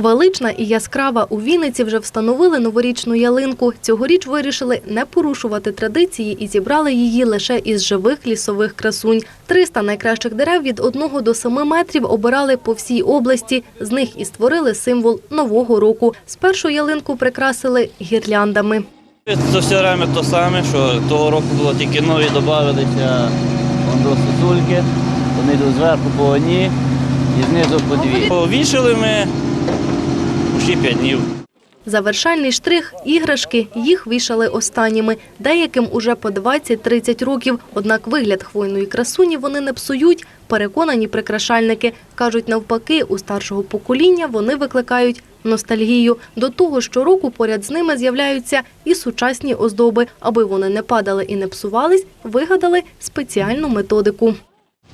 Велична і яскрава у Вінниці вже встановили новорічну ялинку. Цьогоріч вирішили не порушувати традиції і зібрали її лише із живих лісових красунь. 300 найкращих дерев від 1 до 7 метрів обирали по всій області. З них і створили символ нового року. Спершу ялинку прикрасили гірляндами. Це все время те саме, що того року було тільки нові додавалися до сосульки, вони йдуть зверху по одній і знизу по дві. Повішали ми ще 5 днів. Завершальний штрих – іграшки. Їх вішали останніми. Деяким уже по 20-30 років. Однак вигляд хвойної красуні вони не псують, переконані прикрашальники. Кажуть, навпаки, у старшого покоління вони викликають ностальгію. До того щороку поряд з ними з'являються і сучасні оздоби. Аби вони не падали і не псувались, вигадали спеціальну методику.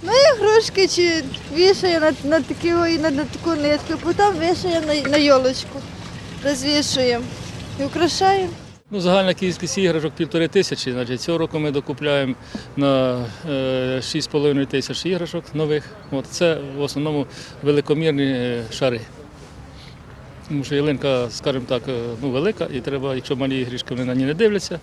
Ігрушки чи вішає на, на, такі, на, на таку нитку, потім вішає на, на йолочку, розвішуємо і украшаємо. Ну, загальна кількість іграшок півтори тисячі. Значить, цього року ми докупляємо на е, 6,5 тисяч іграшок нових. От це в основному великомірні е, шари. Тому що ялинка, скажімо так, е, ну, велика, і треба, якщо малі іграшки вони на ній не дивляться,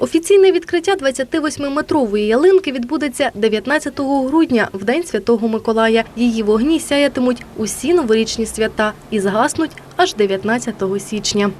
Офіційне відкриття 28-метрової ялинки відбудеться 19 грудня, в День Святого Миколая. Її вогні сяятимуть усі новорічні свята і згаснуть аж 19 січня.